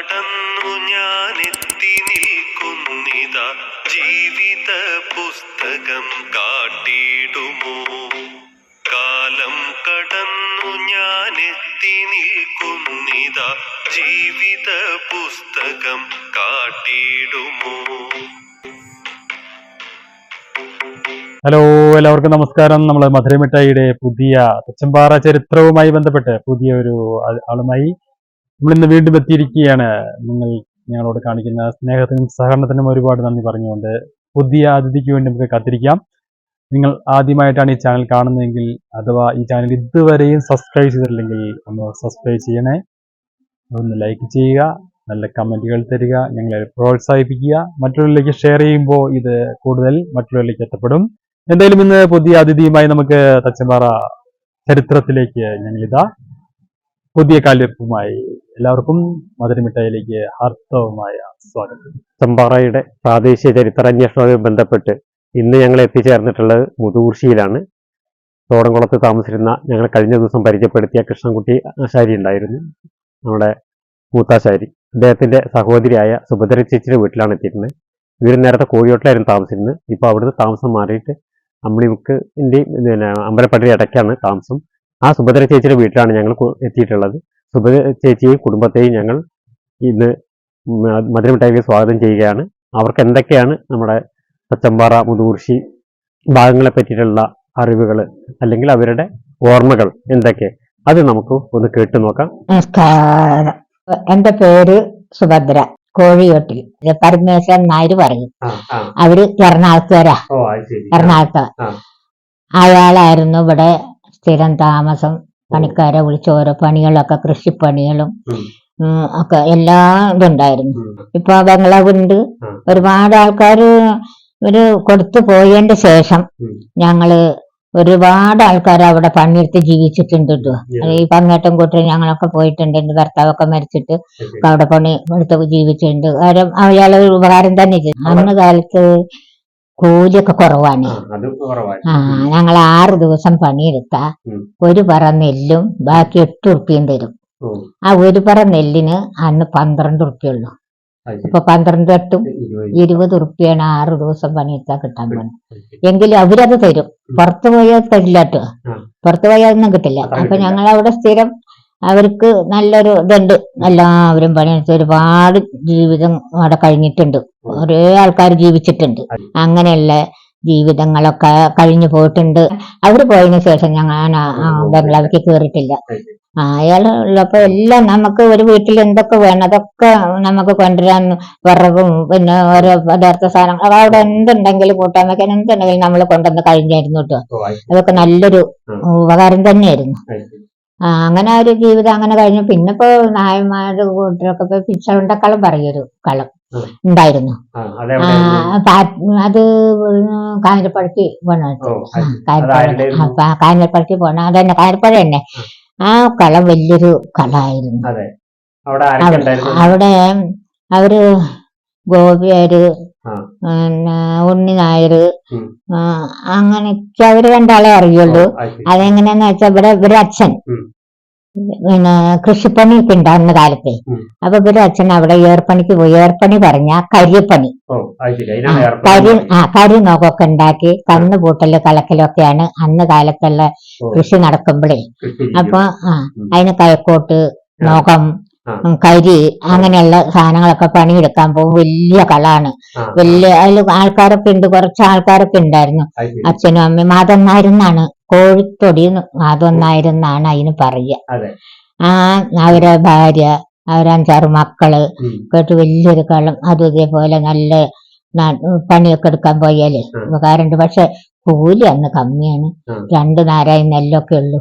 കടന്നു എത്തി നിൽക്കുന്നിത. ജീവിത പുസ്തകം കാട്ടിടുമോ? കാലം കടന്നു ഞാൻ എത്തി നിൽക്കുന്നിത. ജീവിത പുസ്തകം കാട്ടിടുമോ? ഹലോ എല്ലാവർക്കും നമസ്കാരം. നമ്മൾ മധുരമിഠായിയുടെ പുതിയ തച്ചമ്പാറ ചരിത്രവുമായി ബന്ധപ്പെട്ട് പുതിയ ഒരു ആളുമായി നമ്മൾ ഇന്ന് വീണ്ടും എത്തിയിരിക്കുകയാണ് നിങ്ങൾ ഞങ്ങളോട് കാണിക്കുന്ന സ്നേഹത്തിനും സഹകരണത്തിനും ഒരുപാട് നന്ദി പറഞ്ഞുകൊണ്ട് പുതിയ അതിഥിക്ക് വേണ്ടി നമുക്ക് കാത്തിരിക്കാം. നിങ്ങൾ ആദ്യമായിട്ടാണ് ഈ ചാനൽ കാണുന്നതെങ്കിൽ അഥവാ ഈ ചാനൽ ഇതുവരെയും സബ്സ്ക്രൈബ് ചെയ്തിട്ടില്ലെങ്കിൽ ഒന്ന് സബ്സ്ക്രൈബ് ചെയ്യണേ. ഒന്ന് ലൈക്ക് ചെയ്യുക നല്ല കമന്റുകൾ തരിക ഞങ്ങളെ പ്രോത്സാഹിപ്പിക്കുക. മറ്റുള്ളവരിലേക്ക് ഷെയർ ചെയ്യുമ്പോൾ ഇത് കൂടുതൽ മറ്റുള്ളവരിലേക്ക് എത്തപ്പെടും. എന്തായാലും ഇന്ന് പുതിയ അതിഥിയുമായി നമുക്ക് തച്ചമ്പാറ ചരിത്രത്തിലേക്ക് ഞങ്ങളിതാ. പുതിയ കാലിയപ്പുമായി എല്ലാവർക്കും മധുരമിഠായിലേക്ക് ഹാർദവമായ സ്വാഗതം. ചമ്പാറയുടെ പ്രാദേശിക ചരിത്രാന്വേഷണവുമായി ബന്ധപ്പെട്ട് ഇന്ന് ഞങ്ങൾ എത്തിച്ചേർന്നിട്ടുള്ളത് മുതൂർശിയിലാണ് തോടംകുളത്ത് താമസിച്ചിരുന്ന ഞങ്ങൾ കഴിഞ്ഞ ദിവസം പരിചയപ്പെടുത്തിയ കൃഷ്ണൻകുട്ടി ആശാരി ഉണ്ടായിരുന്നു. നമ്മുടെ മൂത്താശാരി. അദ്ദേഹത്തിന്റെ സഹോദരിയായ സുഭദ്ര ചേച്ചിയുടെ വീട്ടിലാണ് എത്തിയിരുന്നത്. ഇവർ നേരത്തെ കോഴിയോട്ടിലായിരുന്നു താമസിച്ചിരുന്നത്. ഇപ്പോൾ അവിടുന്ന് താമസം മാറിയിട്ട് അമ്മിമുക്കിന്റെയും പിന്നെ അമ്പലപ്പള്ളിയുടെ ഇടയ്ക്കാണ് താമസം. ആ സുഭദ്ര ചേച്ചിയുടെ വീട്ടിലാണ് ഞങ്ങൾ എത്തിയിട്ടുള്ളത്. സുഭദ്ര ചേച്ചിയെയും കുടുംബത്തെയും ഞങ്ങൾ ഇന്ന് മ- മധുരമിഠായിക്ക് സ്വാഗതം ചെയ്യുകയാണ്. അവർക്ക് എന്തൊക്കെയാണ് നമ്മുടെ പച്ചമ്പാറ മുതുകുർശി ഭാഗങ്ങളെ പറ്റിയിട്ടുള്ള അറിവുകൾ അല്ലെങ്കിൽ അവരുടെ ഓർമ്മകൾ എന്തൊക്കെ? അത് നമുക്ക് ഒന്ന് കേട്ടു നോക്കാം. നമസ്കാരം. എന്റെ പേര് സുഭദ്ര. കോഴിയോട്ടിൽ. പരമേശ്വരൻ നായർ പറയും. അവർ എറണാകുളത്തുകാരാ. എറണാകുളത്ത്. അയാളായിരുന്നു ഇവിടെ സ്ഥിരം താമസം പണിക്കാരെ വിളിച്ച് ഓരോ പണികളൊക്കെ കൃഷിപ്പണികളും ഒക്കെ എല്ലാ ഇതുണ്ടായിരുന്നു. ഇപ്പൊ ബംഗ്ലാവുണ്ട്. ഒരുപാട് ആൾക്കാർ ഒരു കൊടുത്തു പോയതിന്റെ ശേഷം. ഞങ്ങൾ ഒരുപാട് ആൾക്കാർ അവിടെ പണിയെടുത്ത് ജീവിച്ചിട്ടുണ്ട് കേട്ടോ ഈ പങ്ങേട്ടം കൂട്ടി ഞങ്ങളൊക്കെ പോയിട്ടുണ്ട്. എന്റെ ഭർത്താവൊക്കെ മരിച്ചിട്ട് അവിടെ പണി എടുത്ത് ജീവിച്ചിട്ടുണ്ട്. കാര്യം അയാളൊരു ഒരു ഉപകാരം തന്നെ ചെയ്തു. അന്ന് കാലത്ത് കൂലിയൊക്കെ കുറവാണ്. ആ, അത് കുറവായി ആ ഞങ്ങൾ ആറ് ദിവസം പണിയെടുത്ത ഉം. ഒരു പറ നെല്ലും ബാക്കി എട്ട് ഉറുപ്പിയും തരും. ഓ, ആ ഒരു പറ നെല്ലിന് അന്ന് പന്ത്രണ്ട് ഉറുപ്പിയുള്ളു അത് ശരി. ഇപ്പൊ പന്ത്രണ്ട് എട്ടും ഇരുപത്. ഇരുപത് ആറു ആറ് ദിവസം പണിയെടുത്താൽ കിട്ടാൻ അത് എങ്കിലും അവരത് തരും. പുറത്തു പോയാൽ തരില്ല കേട്ടോ ആ. പുറത്തു പോയാൽ ഒന്നും കിട്ടില്ല. അപ്പൊ ഞങ്ങൾ അവിടെ സ്ഥിരം അവർക്ക് നല്ലൊരു ഇതുണ്ട്. എല്ലാവരും പണിയെടുത്ത് ഒരുപാട് ജീവിതം അവിടെ കഴിഞ്ഞിട്ടുണ്ട്. ഒരേ ആൾക്കാർ ജീവിച്ചിട്ടുണ്ട്. അങ്ങനെയുള്ള ജീവിതങ്ങളൊക്കെ കഴിഞ്ഞു പോയിട്ടുണ്ട്. അവർ പോയതിനു ശേഷം ഞങ്ങൾ ബംഗ്ലാവിലേക്ക് കയറിയിട്ടില്ല അയാളുള്ളപ്പോ അയാൾ ഉള്ളപ്പോ എല്ലാം നമുക്ക് ഒരു വീട്ടിൽ എന്തൊക്കെ വേണം അതൊക്കെ നമുക്ക് കൊണ്ടുവരാൻ വിറകും പിന്നെ ഓരോ പദാർത്ഥ സാധനങ്ങൾ അവിടെ എന്തുണ്ടെങ്കിലും കൂട്ടാൻ വെക്കാൻ എന്തുണ്ടെങ്കിലും നമ്മൾ കൊണ്ടുവന്ന് കഴിഞ്ഞായിരുന്നു കേട്ടോ. അതൊക്കെ നല്ലൊരു. ഉപകാരം തന്നെയായിരുന്നു. അങ്ങനെ ഒരു ജീവിതം അങ്ങനെ കഴിഞ്ഞു. പിന്നെ ഇപ്പൊ നായന്മാരുടെ കൂട്ടരൊക്കെ ഇപ്പൊ പിച്ചളുണ്ടക്കളം പറയൊരു കളം ഉണ്ടായിരുന്നു. അത് കാഞ്ഞിരപ്പഴക്കി പോണ കാഞ്ഞിരപ്പഴക്കി പോണ അത് തന്നെ കാഞ്ഞിരപ്പഴ തന്നെ. ആ. കളം വലിയൊരു കളായിരുന്നു അവിടെ അവർ ഗോപിയാര്. പിന്നെ ഉണ്ണി നായർ അങ്ങനെയൊക്കെ അവർ രണ്ടാളെ അറിയുള്ളൂ. അതെങ്ങനെയാന്ന് വെച്ചാൽ ഇവിടെ ഇവരെ അച്ഛൻ. പിന്നെ കൃഷിപ്പണിയൊക്കെ ഉണ്ടാകുന്ന കാലത്തെ. അപ്പൊ ഇവരെ അച്ഛൻ അവിടെ ഏർപ്പണിക്ക് പോയി. ഏർപ്പണി പറഞ്ഞ കരിപ്പണി അതിനാണ് കരി. ആ കരി നോക്കൊക്കെ ഉണ്ടാക്കി കന്ന് പൂട്ടൽ കളക്കലൊക്കെയാണ് അന്ന് കാലത്തുള്ള കൃഷി നടക്കുമ്പോഴേ അപ്പൊ ആ അതിന് കയക്കോട്ട്. നോകം കരി അങ്ങനെയുള്ള സാധനങ്ങളൊക്കെ പണിയെടുക്കാൻ പോകും. വലിയ കളാണ് വലിയ അതിൽ ആൾക്കാരൊക്കെ ഉണ്ട് കുറച്ച് ആൾക്കാരൊക്കെ ഉണ്ടായിരുന്നു. അച്ഛനും അമ്മയും മാതൊന്നായിരുന്നാണ്. നായരെന്നാണ് കോഴിത്തൊടി മാതൊന്നായിരുന്നാണ് നായരെന്നാണ് അതിന് പറയുക. ആ അവരെ ഭാര്യ അവരഞ്ചാറ് മക്കൾ കേട്ട് വലിയൊരു കളം അതും ഇതേപോലെ നല്ല പണിയൊക്കെ എടുക്കാൻ പോയാലേ. ഉപകാരമുണ്ട്. പക്ഷെ കൂലി അന്ന് കമ്മിയാണ്. രണ്ടു നാരായ നെല്ലൊക്കെ ഉള്ളു.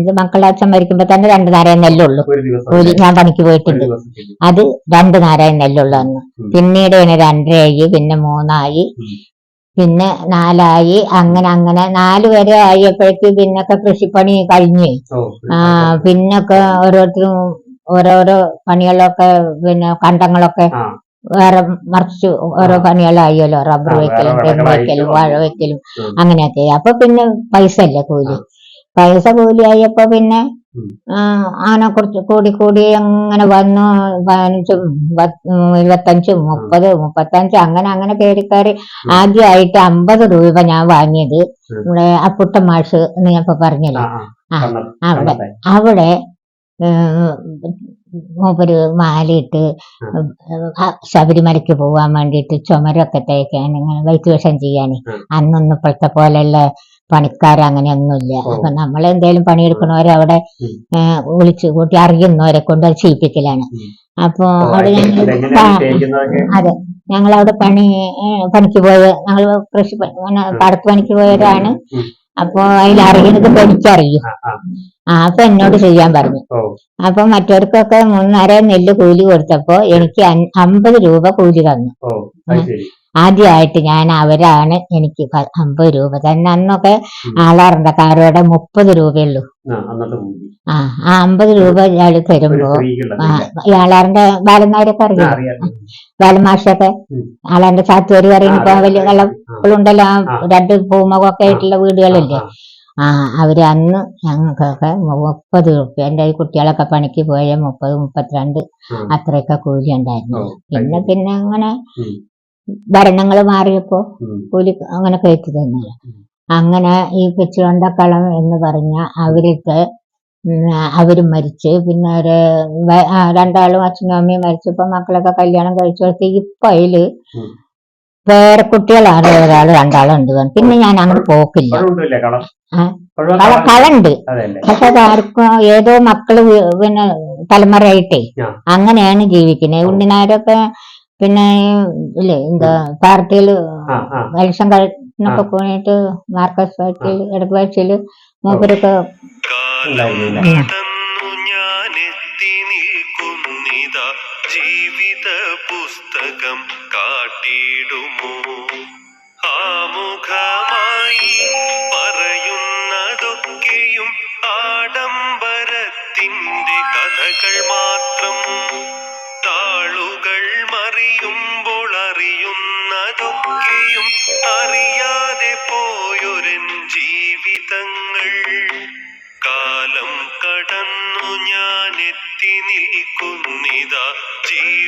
ഇത് മക്കളച്ഛൻ മരിക്കുമ്പോ തന്നെ രണ്ട് നാരായ നെല്ലുള്ളു. കൂലി ഞാൻ പണിക്ക് പോയിട്ടുണ്ട് അത് രണ്ട് നാരായ നെല്ലുള്ളു അന്ന്. പിന്നീട് പിന്നെ രണ്ടരയായി പിന്നെ മൂന്നായി പിന്നെ നാലായി അങ്ങനെ അങ്ങനെ നാല് വരെ ആയപ്പോഴേക്ക് പിന്നൊക്കെ കൃഷിപ്പണി കഴിഞ്ഞ്. ആ പിന്നൊക്കെ ഓരോരുത്തരും ഓരോരോ പണികളൊക്കെ പിന്നെ കണ്ടങ്ങളൊക്കെ. വേറെ മറിച്ച് ഓരോ. പണികളായല്ലോ റബ്ബർ വെക്കലും തെങ്ങ് വെക്കലും വാഴ വെക്കലും. അങ്ങനെയൊക്കെ. അപ്പൊ പിന്നെ പൈസ അല്ലേ കൂലി? പൈസ പൈസ കൂലിയായപ്പോ പിന്നെ ആന അങ്ങനെ കുറച്ച് കൂടി കൂടി അങ്ങനെ വന്നു. പതിനഞ്ചും ഇരുപത്തഞ്ചും മുപ്പത് മുപ്പത്തഞ്ച് അങ്ങനെ അങ്ങനെ കയറി കയറി ആദ്യമായിട്ട് അമ്പത് രൂപ ഞാൻ വാങ്ങിയത് നമ്മുടെ ഇവിടെ അപ്പുട്ട മാഷ് എന്ന് ഞാൻ ഇപ്പൊ പറഞ്ഞല്ലോ ആ, അവിടെ അവിടെ മൂപ്പര് മാലയിട്ട് ശബരിമലയ്ക്ക് പോവാൻ വേണ്ടിയിട്ട് ചുമരൊക്കെ തേക്കാൻ ഇങ്ങനെ വൈദ്യവേഷം ചെയ്യാൻ ഉം. അന്നൊന്നും ഇപ്പോഴത്തെ പോലെയുള്ള ഓ. അപ്പൊ നമ്മൾ എന്തെങ്കിലും പണിയെടുക്കണവരെ അവിടെ വിളിച്ചു കൂട്ടി അറിയുന്നവരെ കൊണ്ട് അത് ചെയ്യിപ്പിക്കലാണ്. അപ്പൊ അവിടെ അത്. ഞങ്ങൾ അതെ. ഞങ്ങൾ അവിടെ പണി പണിക്ക് പോയ ഞങ്ങൾ കൃഷി പാടത്ത് പണിക്ക് പോയവരാണ്. അപ്പൊ അതിൽ അറിയുന്നത് ഇപ്പൊ എനിക്കറിയും ആ, അപ്പൊ എന്നോട് ചെയ്യാൻ പറഞ്ഞു. അപ്പൊ മറ്റവർക്കൊക്കെ മൂന്നര നെല്ല് കൂലി കൊടുത്തപ്പോ എനിക്ക് അമ്പത് രൂപ കൂലി തന്നു. ആദ്യമായിട്ട് ഞാൻ അവരാണ് എനിക്ക് അമ്പത് രൂപ തന്നെ അന്നൊക്കെ ആളാറുണ്ട് ആളാറണ്ടക്കാരോടെ മുപ്പത് രൂപയുള്ളൂ. ആ, ആ അമ്പത് രൂപ ഇയാൾ തരുമ്പോ ആളാറിന്റെ ബാലന്മാരൊക്കെ അറിയാം. ബാലമാഷൊക്കെ. ആളാറിന്റെ ചാത്തുവരി പറയുമ്പോ വലിയ കള്ളം ആ, ഇപ്പോഴുണ്ടല്ലോ ആ ആ. രണ്ട് പൂമൊക്കെ ആയിട്ടുള്ള വീടുകളില്ലേ ആ, അവർ അന്ന് ഞങ്ങൾക്കൊക്കെ മുപ്പത് രൂപ എന്റെ ഈ കുട്ടികളൊക്കെ പണിക്ക് പോയ മുപ്പത് മുപ്പത്തിരണ്ട്. അത്രയൊക്കെ കൂലി ഉണ്ടായിരുന്നു പിന്നെ പിന്നെ അങ്ങനെ. ഭരണങ്ങൾ മാറിയപ്പോ. കൂലി അങ്ങനെ കയറ്റി തന്നെ അങ്ങനെ ഈ കളം എന്ന് പറഞ്ഞ അവർക്ക് അവരും മരിച്ച്. പിന്നെ ഒരു രണ്ടാളും അച്ഛനും അമ്മയും മരിച്ചപ്പോ മക്കളൊക്കെ കല്യാണം കഴിച്ചു കൊടുത്ത് ഇപ്പൊ അതിൽ. പേരക്കുട്ടികളാണ് ഒരാൾ രണ്ടാളുണ്ട് പിന്നെ ഞാൻ അങ്ങോട്ട് പോക്കില്ല. കളണ്ട്? പക്ഷെ അതാർക്കും ഏതോ മക്കൾ പിന്നെ തലമുറയായിട്ടേ അങ്ങനെയാണ് ജീവിക്കുന്നത്. ഉണ്ണിനാരൊക്കെ പിന്നെ ഇല്ലേ എന്താ പാർട്ടിയിൽ ആ, ആ. പോയിട്ട് മാർക്കസ് പാർട്ടിയിൽ ഇടതുപാഴ്ചയിൽ മൂപ്പരൊക്കെ ജീവിത പുസ്തകം കാട്ടിടുമോ? ആമുഖമായി പറയുന്നതൊക്കെയും ആഡംബരത്തിന്റെ കഥകൾ മാത്രം നടുക്കിയും അറിയാതെ പോയൊരൻ ജീവിതങ്ങൾ. കാലം കടന്നു ഞാൻ എത്തി നിൽക്കുന്നിതാ ജീ